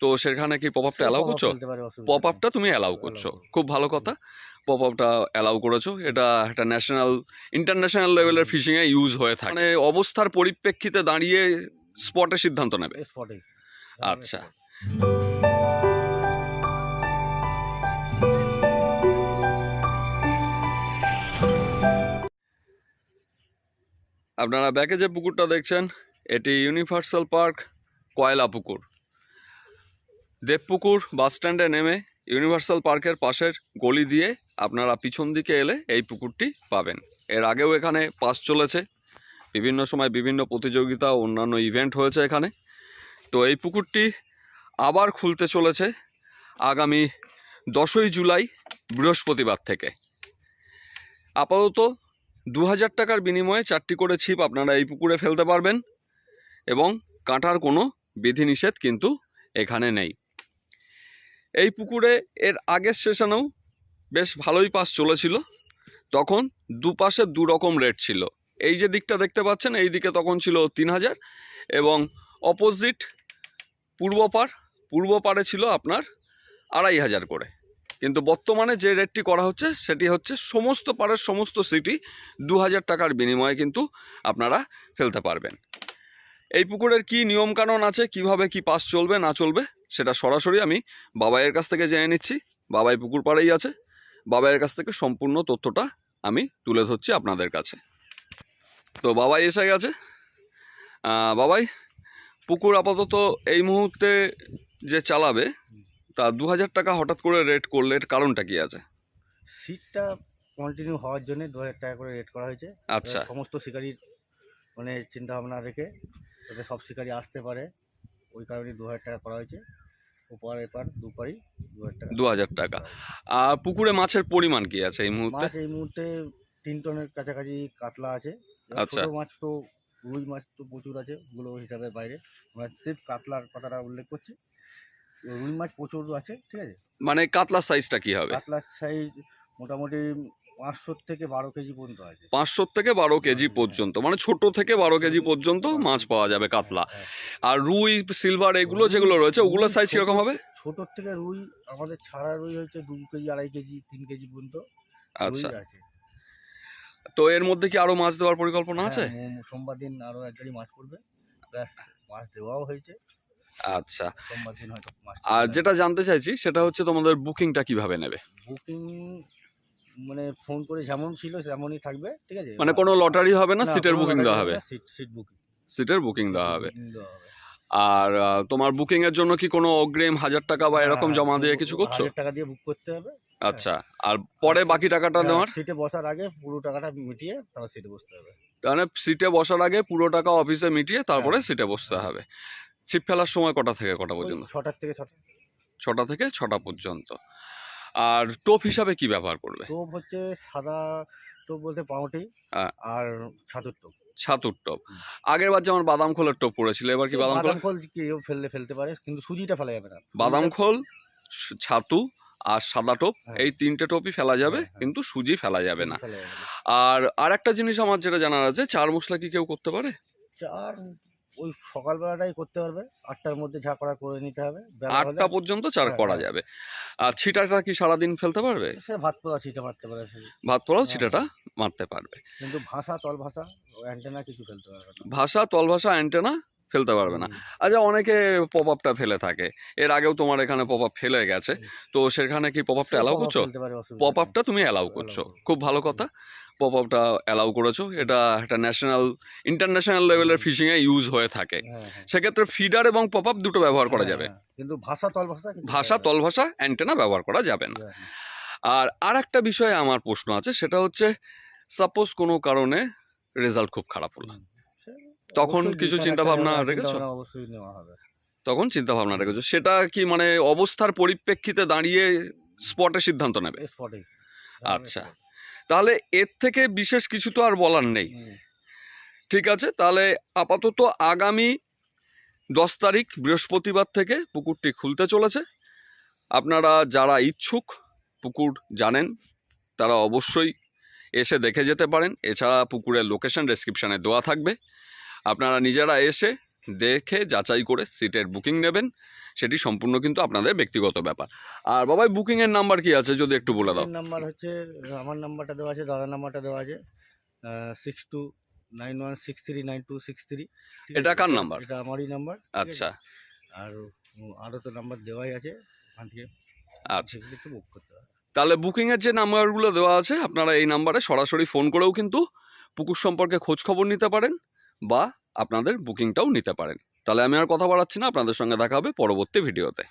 তো সেখানে কি পপ আপটা অ্যালাউ করছ? পপ আপটা তুমি অ্যালাউ করছ। খুব ভালো কথা। পপ আপটা অ্যালাউ করেছ। এটা একটা ন্যাশনাল ইন্টারন্যাশনাল লেভেলের ফিশিংয়ে ইউজ হয়ে থাকে। মানে অবস্থার পরিপ্রেক্ষিতে দাঁড়িয়ে স্পটে সিদ্ধান্ত নেবে। আচ্ছা। আপনারা ব্যাকে যে পুকুরটা দেখছেন এটি ইউনিভার্সাল পার্ক কয়লা পুকুর। দেবপুকুর বাস স্ট্যান্ডে নেমে ইউনিভার্সাল পার্কের পাশের গলি দিয়ে আপনারা পিছন দিকে এলে এই পুকুরটি পাবেন। এর আগেও এখানে পাস চলেছে। বিভিন্ন সময় বিভিন্ন প্রতিযোগিতা অন্যান্য ইভেন্ট হয়েছে এখানে। তো এই পুকুরটি আবার খুলতে চলেছে আগামী দশই জুলাই বৃহস্পতিবার থেকে। আপাতত দু হাজার টাকার বিনিময়ে চারটি করে ছিপ আপনারা এই পুকুরে ফেলতে পারবেন এবং কাটার কোনো বিধিনিষেধ কিন্তু এখানে নেই। এই পুকুরে এর আগের সেশনেও বেশ ভালোই পাস চলেছিল। তখন দুপাশে দু রকম রেট ছিল। এই যে দিকটা দেখতে পাচ্ছেন, এই দিকে তখন ছিল তিন হাজার এবং অপোজিট পূর্ব পার পূর্ব পারে ছিল আপনার আড়াই হাজার করে। কিন্তু বর্তমানে যে রেটটি করা হচ্ছে, সেটি হচ্ছে সমস্ত পাড়ের সমস্ত সিটি দু হাজার টাকার বিনিময়ে কিন্তু আপনারা ফেলতে পারবেন। এই পুকুরের কি নিয়মকানুন আছে, কীভাবে কি পাস চলবে, না চলবে সেটা সরাসরি আমি বাবাইয়ের কাছ থেকে জেনে নিচ্ছি। বাবাই পুকুর পাড়েই আছে। বাবাইয়ের কাছ থেকে সম্পূর্ণ তথ্যটা আমি তুলে ধরছি আপনাদের কাছে। তো বাবাই এসে গেছে। বাবাই পুকুর আপাতত এই মুহূর্তে যে চালাবে তা দু হাজার টাকা হঠাৎ করে রেট করলে এর কারণটা কি আছে? সিটটা কন্টিনিউ হওয়ার জন্য দু হাজার টাকা করে রেট করা হয়েছে। আচ্ছা। সমস্ত শিকারির মানে চিন্তা ভাবনা রেখে যাতে সব শিকারি আসতে পারে। ওই কারণে দু হাজার টাকা করা হয়েছে। ওপার এপার দুপারই দু হাজার টাকা। দু হাজার টাকা। আর পুকুরে মাছের পরিমাণ কি আছে এই মুহূর্তে? মাছ এই মুহূর্তে তিন টনের কাছাকাছি কাতলা আছে। আচ্ছা। ছোট মাছ তো রুই মাছ তো প্রচুর আছে ওগুলো হিসাবে বাইরে। আমরা সির্ফ কাতলার কথাটা উল্লেখ করছি। রুই মাছ প্রচুর আছে ঠিক আছে? মানে কাতলার সাইজটা কি হবে? কাতলার সাইজ মোটামুটি পাঁচশো থেকে বারো কেজি পর্যন্ত আছে। পাঁচশো থেকে বারো কেজি পর্যন্ত মানে ছোট থেকে বারো কেজি পর্যন্ত মাছ পাওয়া যাবে কাতলা। হ্যাঁ। আর রুই সিলভার এগুলো যেগুলো রয়েছে ওগুলোর সাইজ কীরকম হবে? ছোটোর থেকে রুই আমাদের ছাড়া রুই হচ্ছে দু কেজি আড়াই কেজি তিন কেজি পর্যন্ত আচ্ছা। তো এর মধ্যে কি আরও মাছ দেওয়ার পরিকল্পনা আছে? হ্যাঁ, সোমবার দিন আরও এক গাড়ি মাছ পড়বে। ব্যাস মাছ দেওয়াও হয়েছে। আচ্ছা। আর যেটা জানতে চাইছি সেটা হচ্ছে তোমাদের বুকিংটা কীভাবে নেবে? বুকিং মানে ফোন করে যেমন ছিল তেমনই থাকবে ঠিক আছে? মানে কোনো লটারি হবে না সিটের বুকিং দেওয়া হবে সিট সিট বুকিং সিটের বুকিং দেওয়া হবে। আর তোমার বুকিং এর জন্য কি কোনো অগ্রিম হাজার টাকা বা এরকম হ্যাঁ, জমা হ্যাঁ, দিয়ে কিছু করছ? হাজার টাকা দিয়ে বুক করতে হবে। আচ্ছা আর পরে বাকি টাকাটা হ্যাঁ, নেওয়ার? সিটে বসার আগে পুরো টাকাটা মিটিয়ে তারপর সিটে বসতে হবে। তাহলে সিটে বসার আগে পুরো টাকা অফিসে মিটিয়ে তারপরে হ্যাঁ। সিটে বসতে হবে। ছিপ ফেলার সময় কটা থেকে কটা পর্যন্ত? ছটার থেকে ছটা। ছটা থেকে ছটা পর্যন্ত। আর টোপ হিসাবে কি ব্যবহার করবে টোপ হচ্ছে সাদা টোপ বলতে পাউটি হ্যাঁ। আর ছাতুর টোপ ছাতুর টোপ। আগের বার যেমন বাদাম খোলের টোপ পড়েছিল এবার কি বাদাম খোল খোল কেউ ফেললে ফেলতে পারে কিন্তু সুজিটা ফেলা যাবে না বাদাম খোল ছাতু আর সাদা টোপ হ্যাঁ। এই তিনটে টোপই ফেলা যাবে হ্যাঁ, হ্যাঁ। কিন্তু সুজি ফেলা যাবে না ফেলা যাবে না আর আর একটা জিনিস আমার যেটা জানার আছে চার মশলা কি কেউ করতে পারে চার ওই সকালবেলাটাই করতে পারবে। আটটার মধ্যে যা করা করে নিতে হবে। আটটা পর্যন্ত চার হ্যাঁ, করা হ্যাঁ। যাবে। আর ছিটাটা কি সারাদিন ফেলতে পারবে? সে ভাত পোড়া ছিটে মারতে পারে ভাত পোড়াও হ্যাঁ, ছিটাটা মারতে পারবে। কিন্তু ভাষা তল ভাষা অ্যান্টেনা কিছু ফেলতে পারবে না। ভাষা তল ভাষা অ্যান্টেনা ফেলতে পারবে না। আচ্ছা অনেকে পপ আপটা ফেলে থাকে। এর আগেও তোমার এখানে পপ আপ ফেলে গেছে। তো সেখানে কি পপ আপটা অ্যালাউ করছ? পপ আপটা তুমি অ্যালাউ করছ। খুব ভালো কথা। পপ আপটা অ্যালাউ করেছ এটা একটা ন্যাশনাল ইন্টারন্যাশনাল লেভেলের ফিশিংয়ে ইউজ হয়ে থাকে। সেক্ষেত্রে ফিডার এবং পপ আপ দুটো ব্যবহার করা যাবে। হ্যাঁ, কিন্তু ভাষা তল ভাষা কিছু ভাষা তল ভাষা অ্যান্টেনা ব্যবহার করা যাবে না। আর আর একটা বিষয়ে আমার প্রশ্ন আছে সেটা হচ্ছে সাপোজ কোনো কারণে রেজাল্ট খুব খারাপ হলো। তখন কিছু চিন্তা ভাবনা রেখেছো? অবশ্যই নেওয়া হবে। তখন চিন্তা ভাবনা রেখেছো। সেটা কি মানে অবস্থার পরিপ্রেক্ষিতে দাঁড়িয়ে স্পটে সিদ্ধান্ত নেবে? আচ্ছা। তাহলে এর থেকে বিশেষ কিছু তো আর বলার নেই। ঠিক আছে তাহলে আপাতত আগামী দশ তারিখ বৃহস্পতিবার থেকে পুকুরটি খুলতে চলেছে। আপনারা যারা ইচ্ছুক পুকুর জানেন তারা অবশ্যই এসে দেখে যেতে পারেন। এছাড়া পুকুরের লোকেশন ডেসক্রিপশানে দেওয়া থাকবে। আপনারা নিজেরা এসে দেখে যাচাই করে সিটের বুকিং নেবেন। সেটি সম্পূর্ণ কিন্তু আপনাদের ব্যক্তিগত ব্যাপার। আর বাবাই বুকিংয়ের নাম্বার কি আছে? যদি একটু বলে দাও। নাম্বার হচ্ছে আমার নাম্বারটা দেওয়া আছে দাদার নাম্বারটা দেওয়া আছে six two nine one six three nine two six three এটা কার number? এটা আমারই নাম্বার আচ্ছা। আর আরও তো নাম্বার দেওয়াই আছে ওখান থেকে আচ্ছা। একটু বুক করতে হবে। তাহলে বুকিংয়ের যে নাম্বারগুলো দেওয়া আছে আপনারা এই নাম্বারে সরাসরি ফোন করেও কিন্তু পুকুর সম্পর্কে খোঁজ খবর নিতে পারেন বা আপনাদের বুকিংটাও নিতে পারেন। তাহলে আমি আর কথা বাড়াচ্ছি না আপনাদের সঙ্গে দেখা হবে পরবর্তী ভিডিওতে।